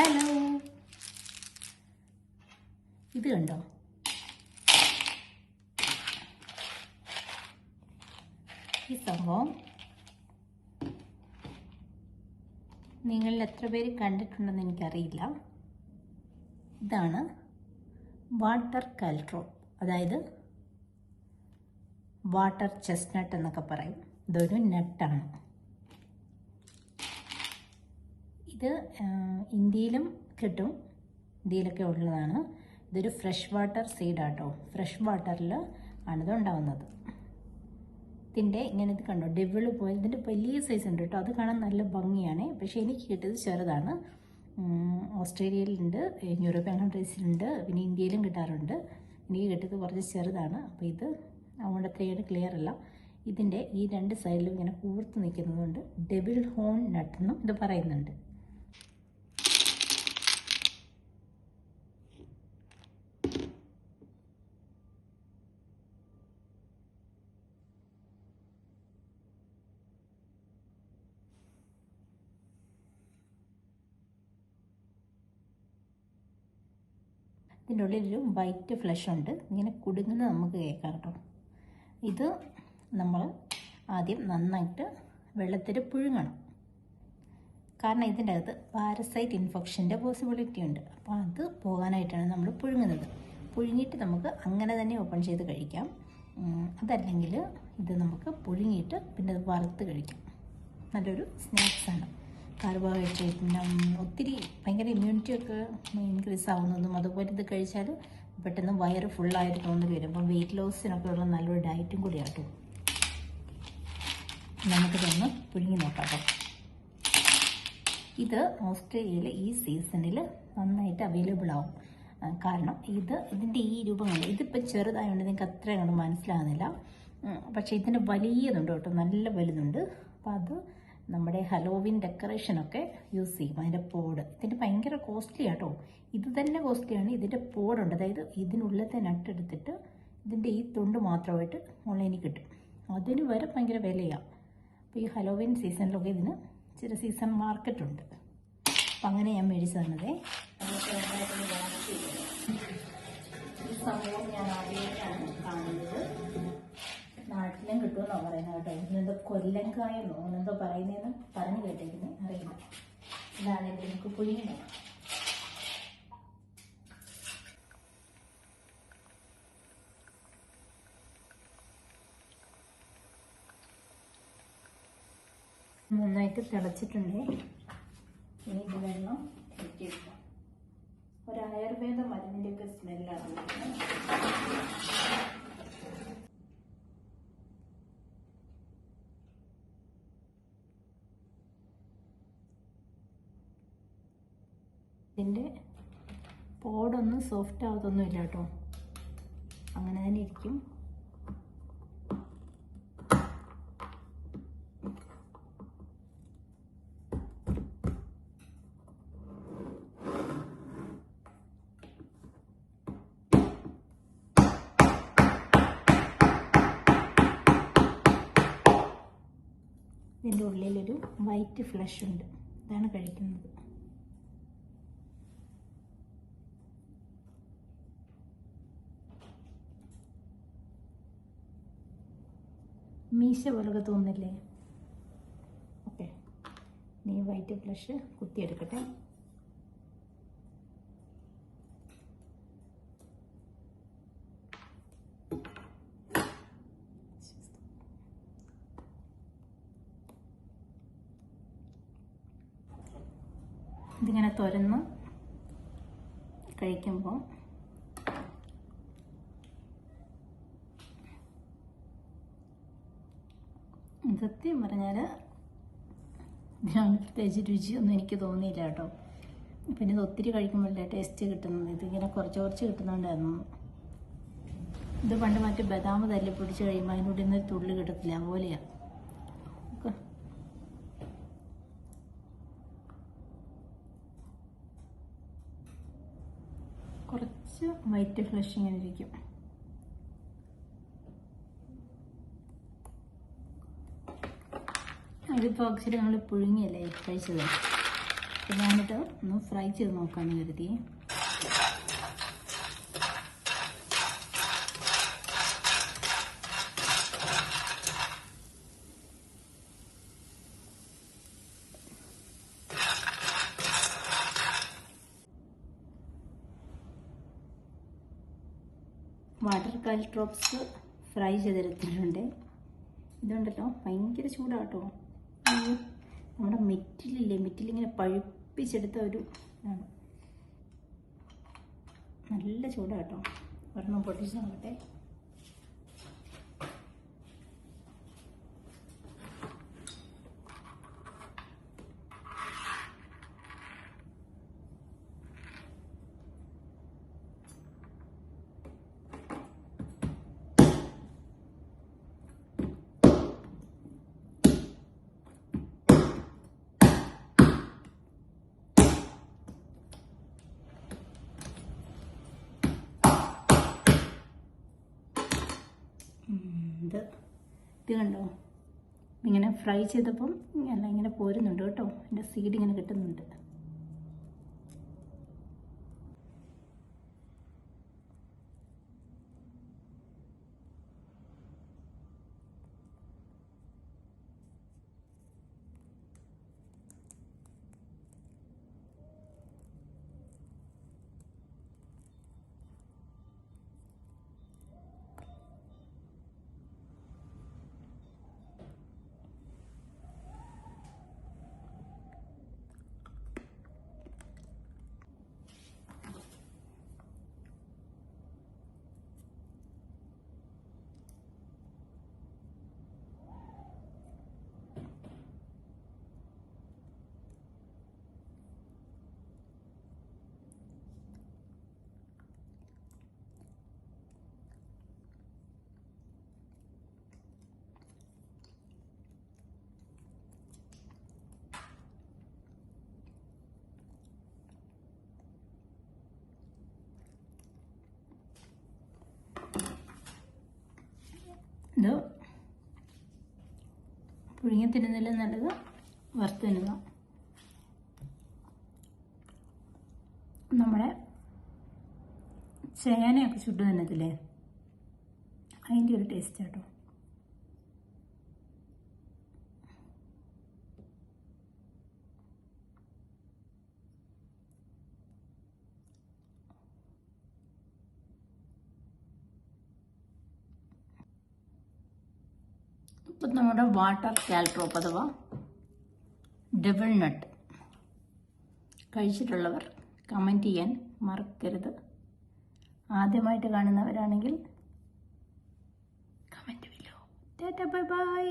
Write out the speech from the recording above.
Hello ഇത് കണ്ടോ? ഈ സംഭവം നിങ്ങളിൽ എത്ര പേര് കണ്ടിട്ടുണ്ടെന്ന് എനിക്കറിയില്ല. ഇതാണ് വാട്ടർ കൽട്രോ അതായത് വാട്ടർ ചെസ്റ്റ്നട്ട് എന്നൊക്കെ പറയും. ഇതൊരു നട്ടാണ്. ഇത് ഇന്ത്യയിലും കിട്ടും. ഇന്ത്യയിലൊക്കെ ഉള്ളതാണ്. ഇതൊരു ഫ്രഷ് വാട്ടർ സീഡാട്ടോ. ഫ്രഷ് വാട്ടറിൽ ആണിത് ഉണ്ടാവുന്നത്. ഇതിന്റെ ഇങ്ങനെ ഇത് കണ്ടോ? ഡെവിൾ പോയി ഇതിന്റെ വലിയ സൈസ് ഉണ്ട് കേട്ടോ. അത് കാണാൻ നല്ല ഭംഗിയാണ്. പക്ഷേ എനിക്ക് കിട്ടിയത് ചെറുതാണ്. ഓസ്ട്രേലിയയിലുണ്ട് യൂറോപ്യൻ കൺട്രീസിലുണ്ട് പിന്നെ ഇന്ത്യയിലും കിട്ടാറുണ്ട്. എനിക്ക് കിട്ടിയത് കുറച്ച് ചെറുതാണ്. അപ്പോൾ ഇത് അതുകൊണ്ട് അത്രയും ക്ലിയർ അല്ല. ഇതിന്റെ ഈ രണ്ട് സൈഡിലും ഇങ്ങനെ കൂർത്ത് നിൽക്കുന്നതുകൊണ്ട് ഡെബിൾ ഹോൺ നട്ട് എന്നും ഇത് പറയുന്നുണ്ട്. ഇതിന്റെ ഉള്ളിലൊരു വൈറ്റ് ഫ്ലഷ് ഉണ്ട്. ഇങ്ങനെ കുടുങ്ങുന്നത് നമുക്ക് കേൾക്കാം കേട്ടോ. ഇത് നമ്മൾ ആദ്യം നന്നായിട്ട് വെള്ളത്തിൽ പുഴുങ്ങണം. കാരണം ഇതിന്റെ അകത്ത് പാരസൈറ്റ് ഇൻഫെക്ഷന്റെ പോസിബിലിറ്റി ഉണ്ട്. അപ്പോൾ അത് പോകാനായിട്ടാണ് നമ്മൾ പുഴുങ്ങുന്നത്. പുഴുങ്ങിയിട്ട് നമുക്ക് അങ്ങനെ തന്നെ ഓപ്പൺ ചെയ്ത് കഴിക്കാം. അതല്ലെങ്കിൽ ഇത് നമുക്ക് പുഴുങ്ങിയിട്ട് പിന്നെ അത് വറുത്ത് കഴിക്കാം. നല്ലൊരു സ്നാക്സാണ് കാർബോഹൈഡ്രേറ്റിനും ഒത്തിരി ഭയങ്കര ഇമ്മ്യൂണിറ്റി ഒക്കെ ഇൻക്രീസ് ആവുന്നതും അതുപോലെ ഇത് കഴിച്ചാൽ പെട്ടെന്ന് വയറ് ഫുള്ളായിട്ട് തോന്നൽ വരും. അപ്പം വെയിറ്റ് ലോസിനൊക്കെ ഉള്ള നല്ലൊരു ഡയറ്റും കൂടി കൂടിയാട്ടോ നമുക്കിതൊന്ന് പുഴുങ്ങി നോക്കാം ഇത് ഓസ്ട്രേലിയയിൽ ഈ സീസണിൽ നന്നായിട്ട് അവൈലബിൾ ആവും. കാരണം ഇത് ഇതിന്റെ ഈ രൂപങ്ങൾ ഇതിപ്പോൾ ചെറുതായതുകൊണ്ട് നിങ്ങൾക്ക് അത്ര അങ്ങോട്ട് മനസ്സിലാകുന്നില്ല പക്ഷേ ഇതിന്റെ വലിയതുണ്ട് കേട്ടോ നല്ല വലുതുണ്ട്. അപ്പോൾ അത് നമ്മുടെ ഹലോവിൻ ഡെക്കറേഷനൊക്കെ യൂസ് ചെയ്യും. അതിന്റെ പോഡ് ഇതിന്റെ ഭയങ്കര കോസ്റ്റ്ലി ആട്ടോ. ഇത് തന്നെ കോസ്റ്റ്ലിയാണ് ഇതിന്റെ പോഡുണ്ട് അതായത് ഇതിനുള്ളത്തെ നട്ടെടുത്തിട്ട് ഇതിന്റെ ഈ തുണ്ട് മാത്രമായിട്ട് ഓൺലൈനിൽ കിട്ടും. അതിന് വരെ ഭയങ്കര വിലയാണ് അപ്പോൾ ഈ ഹലോവിൻ സീസണിലൊക്കെ ഇതിന് ചില സീസൺ മാർക്കറ്റ് ഉണ്ട്. അപ്പം അങ്ങനെ ഞാൻ മേടിച്ചു തന്നതേ. ഈ സംഭവം ഞാൻ ആദ്യമായിട്ടാണ് കാണുന്നത്. നാട്ടിലും കിട്ടുമെന്നാണ് പറയുന്നത് കേട്ടോ. ഇന്നെന്തോ കൊല്ലങ്കായെന്നോ അങ്ങനെന്തോ പറയുന്നതെന്ന് പറഞ്ഞു കേട്ടിരിക്കുന്നത് അറിയില്ല. ഇതാണ് എന്റെ നമുക്ക് പുഴുങ്ങി നന്നായിട്ട് തിളച്ചിട്ടുണ്ട്. ഇനി ഇത് വെള്ളം ഒരു ആയുർവേദ മരുന്നിന്റെയൊക്കെ സ്മെല്ലാണ് ഇതിന്റെ പോടൊന്നും സോഫ്റ്റ് ആവത്തൊന്നുമില്ല കേട്ടോ അങ്ങനെ തന്നെ ഇരിക്കും. ഇതിന്റെ ഉള്ളിലൊരു വൈറ്റ് ഫ്ലഷ് ഉണ്ട്. ഇതാണ് കഴിക്കുന്നത്. മീശ പോലൊക്കെ തോന്നില്ലേ? ഓക്കെ. നീ വൈറ്റ് ബ്ലഷ് കുത്തിയെടുക്കട്ടെ. ഇതിങ്ങനെ തുരന്ന് കഴിക്കുമ്പോൾ സത്യം പറഞ്ഞാൽ ഇതിനാണ് പ്രത്യേകിച്ച് രുചിയൊന്നും എനിക്ക് തോന്നിയില്ല കേട്ടോ. പിന്നെ ഇത് ഒത്തിരി കഴിക്കുമ്പോഴല്ലേ ടേസ്റ്റ് കിട്ടുന്നത്? ഇതിങ്ങനെ കുറച്ച് കുറച്ച് കിട്ടുന്നുണ്ടായിരുന്നു. ഇത് പണ്ട് മറ്റേ ബദാം തല്ലി പിടിച്ച് കഴിയുമ്പോൾ അതിനുള്ളിൽ നിന്ന് തുള്ളി കിട്ടത്തില്ല അതുപോലെയാണ് കുറച്ച് വൈറ്റ് ഫ്ലഷ് ഇങ്ങനെ ഇരിക്കും. ഇതിപ്പോൾ ബോക്സിൽ നമ്മൾ പുഴുങ്ങിയല്ലേ കഴിച്ചത്? ഞാനിത് ഒന്ന് ഫ്രൈ ചെയ്ത് നോക്കാമെന്ന് കരുതി. വാട്ടർ കാൽ ഡ്രോപ്സ് ഫ്രൈ ചെയ്തെടുത്തിട്ടുണ്ട്. ഇതുണ്ടല്ലോ ഭയങ്കര ചൂടാട്ടോ. നമ്മുടെ മെറ്റിലില്ലേ? മെറ്റിലിങ്ങനെ പഴുപ്പിച്ചെടുത്ത ഒരു ഇതാണ് നല്ല ചൂടാട്ടോ ഒരെണ്ണം പൊട്ടിച്ച് നോക്കട്ടെ. ഇത് ഇത് കണ്ടോ? ഇങ്ങനെ ഫ്രൈ ചെയ്തപ്പം അല്ല ഇങ്ങനെ പോരുന്നുണ്ട് കേട്ടോ. എന്റെ സീഡ് ഇങ്ങനെ കിട്ടുന്നുണ്ട് ഇത് പുഴുങ്ങി തിന്നുന്നില്ല നല്ലത് വറുത്ത് തിന്നുക. നമ്മുടെ ചേനയൊക്കെ ചുട്ടു തന്നത്തില്ലേ? അതിന്റെ ഒരു ടേസ്റ്റ് കേട്ടോ ഇപ്പം നമ്മുടെ വാട്ടർ കാൽട്രോപ്പ് അഥവാ ഡബിൾ നട്ട് കഴിച്ചിട്ടുള്ളവർ കമന്റ് ചെയ്യാൻ മറക്കരുത്. ആദ്യമായിട്ട് കാണുന്നവരാണെങ്കിൽ comment below tata bye bye.